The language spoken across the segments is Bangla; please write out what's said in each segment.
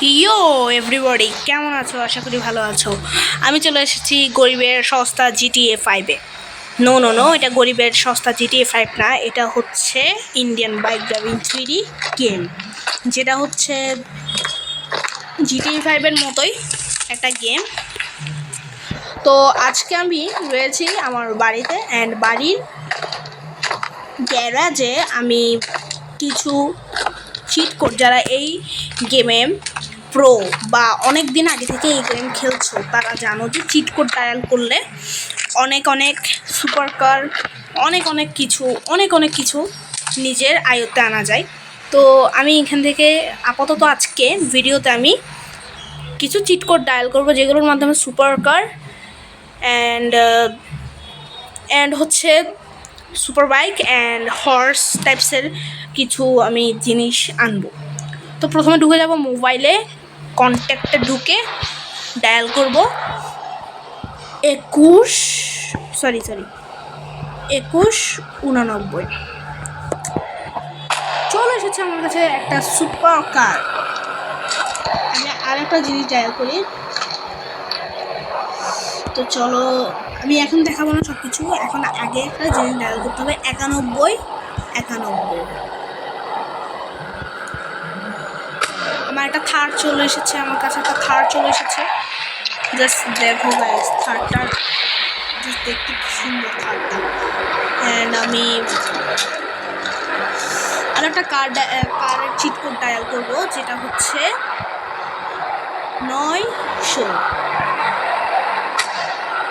ইয়ো এভরিবডি কেমন আছো? আশা করি ভালো আছো। আমি চলে এসেছি গরিবের সস্তা জিটিএ ফাইভে নো নো নো এটা গরিবের সস্তা জিটিএ ফাইভ না, এটা হচ্ছে Indian bike driving three game যেটা হচ্ছে জিটিএ ফাইভের মতোই একটা গেম তো আজকে আমি রয়েছি আমার বাড়িতে অ্যান্ড বাড়ির গ্যারাজে আমি কিছু চিট কোড যারা এই গেমে প্রো বা অনেক দিন আগে থেকে এই গেম খেলছো, তারা জানো যে চিট কোড ডায়াল করলে অনেক অনেক সুপার কার অনেক অনেক কিছু, অনেক অনেক কিছু নিজের আয়ত্তে আনা যায়। তো আমি এখান থেকে আপাতত আজকে ভিডিওতে আমি কিছু চিট কোড ডায়াল করব, যেগুলোর মাধ্যমে সুপার কার অ্যান্ড অ্যান্ড হচ্ছে সুপার বাইক অ্যান্ড হর্স টাইপসের কিছু আমি জিনিস আনব। তো প্রথমে ঢুকে যাব মোবাইলে কন্ট্যাক্টে ঢুকে ডায়াল করব। একুশ সরি সরি একুশ উনানব্বই। চলে এসেছে আমার কাছে একটা সুপার কার আমি আরেকটা জিনিস ডায়াল করি। তো চলো আমি এখন দেখাবো না সব কিছু এখন আগে একটা জিনিস ডায়াল করতে হবে একানব্বই একানব্বই। আমার একটা থার্ড চলে এসেছে, আমার কাছে একটা থার্ড চলে এসেছে। জাস্ট দেখো গাইস থার্ডটা জাস্ট দেখতে কি সুন্দর থার্ডটা অ্যান্ড আমি আর একটা কার কারের চিট কোড ডায়াল করব, যেটা হচ্ছে নয় শো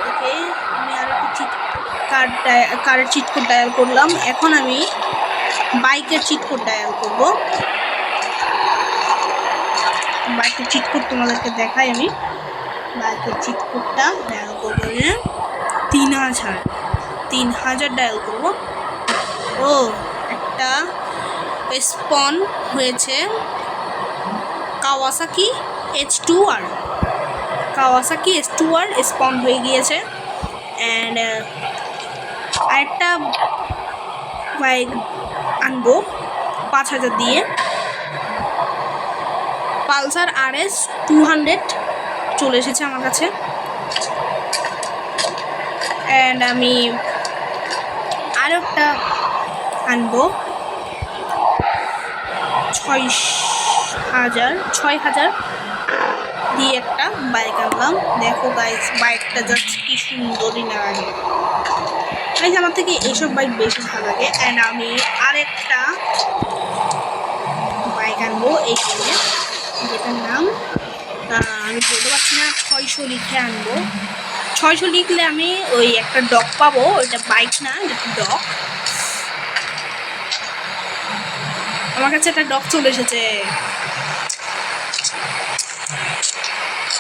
ওকে আমি আর একটা চিট কার্ড কারের চিট কোড ডায়াল করলাম। এখন আমি বাইকের চিট কোড ডায়াল করব। বাইকের চিট কোড তোমাদেরকে দেখাই আমি। বাইকের চিট কোডটা ডায়াল করব তিন হাজার তিন হাজার ডায়াল করব। ও, একটা স্পন হয়েছে। Kawasaki H two R Kawasaki S two R spawn হয়ে গিয়েছে। অ্যান্ড আরেকটা বাইক আনব পাঁচ হাজার দিয়ে। Pulsar R S two hundred চলে এসেছে আমার কাছে। অ্যান্ড আমি আরও একটা আনব। ছয় হাজার ছয় হাজার দিয়ে একটা বাইক আনলাম। দেখো গাইস বাইকটা জাস্ট কি সুন্দরই লাগে। গাইস আমার থেকে এইসব বাইক বেশি ভালো লাগে। অ্যান্ড আমি আরেকটা বাইক আনব এই যেটার নাম? আমি বলতে পারছি না, ছয়শো লিখে আনব। ছয়শো লিখলে আমি ওই একটা ডগ পাবো, ওইটা বাইক না ডগ আমার কাছে একটা ডগ চলে এসেছে।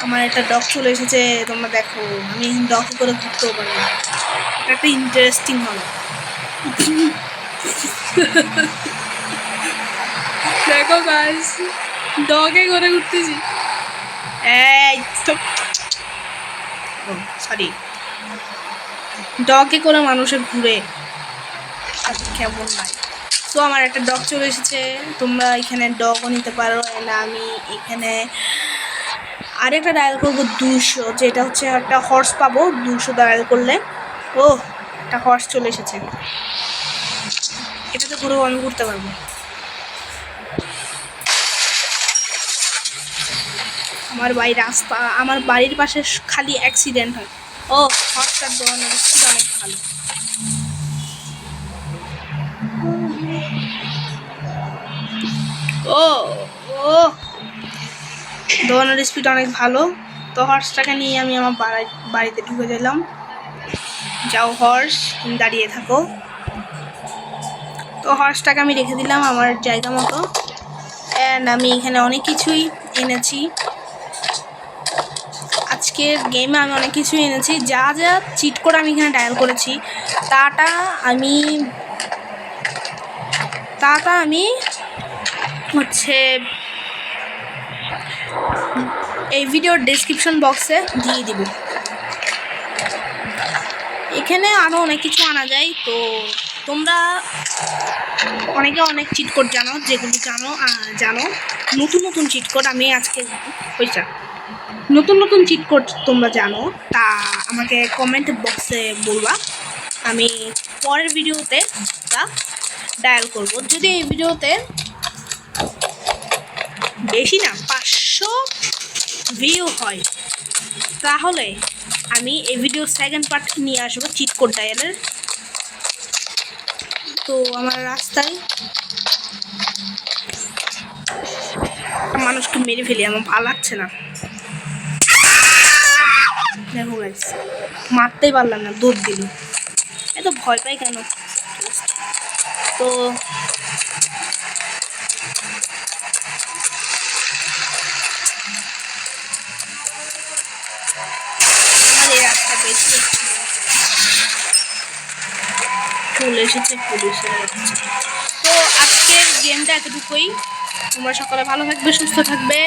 আমার একটা ডগ চলে এসেছে, তোমরা দেখো, আমি ডগ করে ঘুরতেও পারি এটা একটা ইন্টারেস্টিং হবে। দেখো গাইস ডগে করে এই সরি ডগে করে মানুষের ঘুরে কেমন নাই। তো আমার একটা ডগ চলে এসেছে। তোমরা এখানে ডগও নিতে পারো। না আমি এখানে আরেকটা ডায়াল করব দুশো, যেটা হচ্ছে একটা হর্স পাবো দুশো ডায়াল করলে। ও একটা হর্স চলে এসেছে। এটাতে ঘুরেও আমি ঘুরতে পারব। আমার বাড়ি রাস্তা, আমার বাড়ির পাশে খালি অ্যাক্সিডেন্ট হয়। ও হর্সটার দোকানের স্পিড অনেক ভালো। ও ও। দোকানের স্পিড অনেক ভালো, তো হর্সটাকে নিয়ে আমি আমার বাড়িতে ঢুকে গেলাম। যাও হর্স তুমি দাঁড়িয়ে থাকো। তো হর্সটাকে আমি রেখে দিলাম আমার জায়গা মতো। অ্যান্ড আমি এখানে অনেক কিছুই এনেছি। আজকের গেমে আমি অনেক কিছুই এনেছি। যা যা চিট করে আমি এখানে ডায়াল করেছি, তাটা আমি তাটা আমি হচ্ছে এই ভিডিওর ডিসক্রিপশন বক্সে দিয়ে দিব। এখানে আরও অনেক কিছু আনা যায়, তো তোমরা অনেকে অনেক চিট কোড জানো, যেগুলো জানো জানো। নতুন নতুন চিট কোড আমি আজকে হয়েছে নতুন নতুন চিট কোড তোমরা জানো, তা আমাকে কমেন্ট বক্সে বলবা। আমি পরের ভিডিওতে তা ডায়াল করব। যদি এই ভিডিওতে বেশি না, পাঁচশো ভিউ হয়, তাহলে আমি এই ভিডিও সেকেন্ড পার্ট নিয়ে আসব চিট কোড ডায়ালের তো আমার রাস্তায় মানুষকে মেরে ফেলি, আমার ভালো লাগছে না। দেখো গাইস মারতেই পারলাম না, দৌড় দিল। এত ভয় পাই কেন? তো তো আজকের গেমটা এতটুকুই। তোমরা সকলে ভালো থাকবে, সুস্থ থাকবে।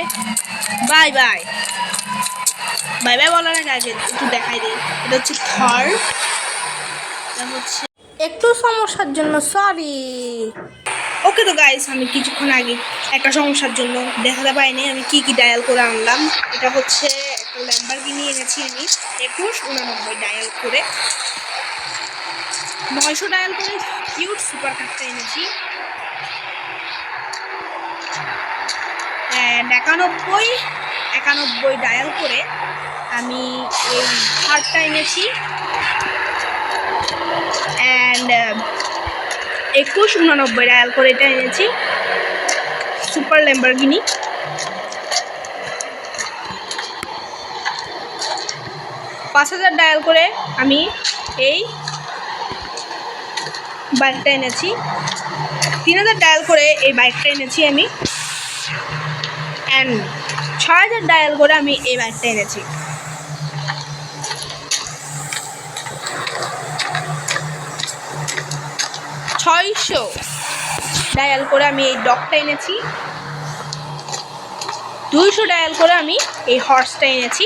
Bye by. বাই বাই বলার আগে আগে একটু দেখাই দিই। এটা হচ্ছে এটা হচ্ছে একটু সমস্যার জন্য সরি ওকে তো গাইস আমি কিছুক্ষণ আগে একটা সমস্যার জন্য দেখাতে পাইনি আমি কি কি ডায়াল করে আনলাম? এটা হচ্ছে একটা ল্যাম্বারগিনি এনেছি আমি একুশ উনানব্বই ডায়াল করে। নয়শো ডায়াল করে কিউট সুপার কার্ডটা এনেছি একানব্বই একানব্বই ডায়াল করে আমি এই হারটা এনেছি। অ্যান্ড একুশ উননব্বই ডায়াল করে এটা এনেছি। সুপার ল্যাম্বারগিনি পাঁচ হাজার ডায়াল করে আমি এই বাইকটা এনেছি। তিন হাজার ডায়াল করে এই বাইকটা এনেছি আমি। অ্যান্ড ছয় হাজার ডায়াল করে আমি এই বাইকটা এনেছি। ছয়শো। ডায়াল করে আমি এই ডগটা এনেছি। দুইশো ডায়াল করে আমি এই হর্সটা এনেছি।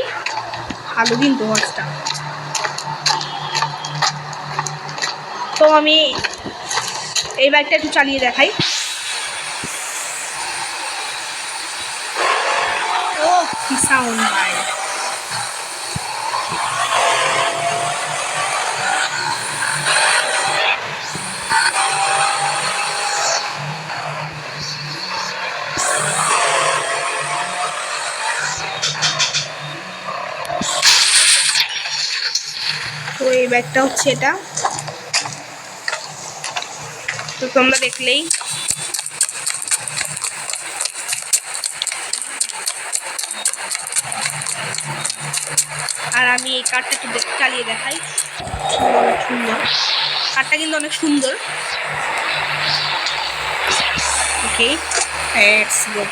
ভালো কিন্তু হর্সটা। তো আমি এই বাইকটা একটু চালিয়ে দেখাই। কি সাউন্ড ব্যাগটা হচ্ছে এটা। তো তোমরা দেখলেই। আর আমি এই কার্ডটা একটু চালিয়ে দেখাই। অনেক সুন্দর কার্ডটা কিন্তু অনেক সুন্দর। ওকে গো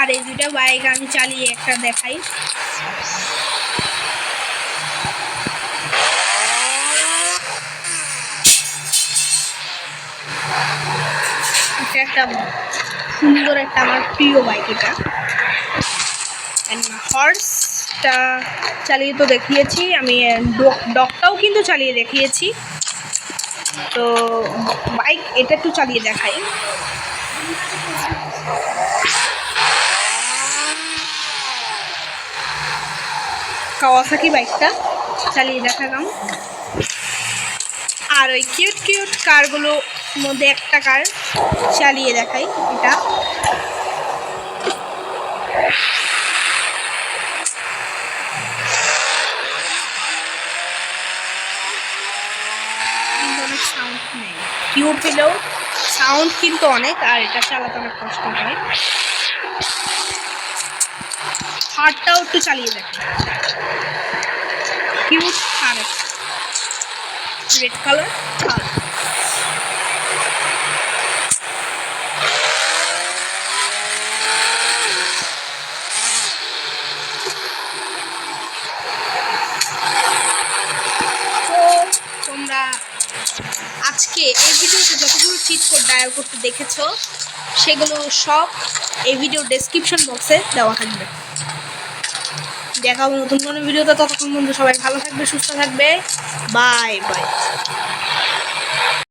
আর এই দুটা বাইক আমি চালিয়ে একটা দেখাই। এটা একটা সুন্দর একটা আমার প্রিয় বাইক এটা। হর্সটা চালিয়ে তো দেখিয়েছি, আমি ডগটাও কিন্তু চালিয়ে দেখিয়েছি। তো বাইক এটা একটু চালিয়ে দেখাই। কাওয়াসাকি বাইকটা চালিয়ে দেখা দেখালাম। আর ওই কিউট কিউট কারগুলো মধ্যে একটা কার চালিয়ে দেখাই এটা। কিউট হলেও সাউন্ড কিন্তু অনেক, আর এটা চালাতে অনেক কষ্ট হয়। হারটাও একটু চালিয়ে দেখো। হিউজ হার রেড কালার হার তোমরা আজকে এই ভিডিওতে যতগুলো চিট কোড ডায়াল করতে দেখেছ, সেগুলো সব এই ভিডিও ডেসক্রিপশন বক্সে দেওয়া থাকবে। দেখা হবে নতুন কোনো ভিডিওতে ততক্ষণ বন্ধু সবাই ভালো থাকবে সুস্থ থাকবে। Bye bye.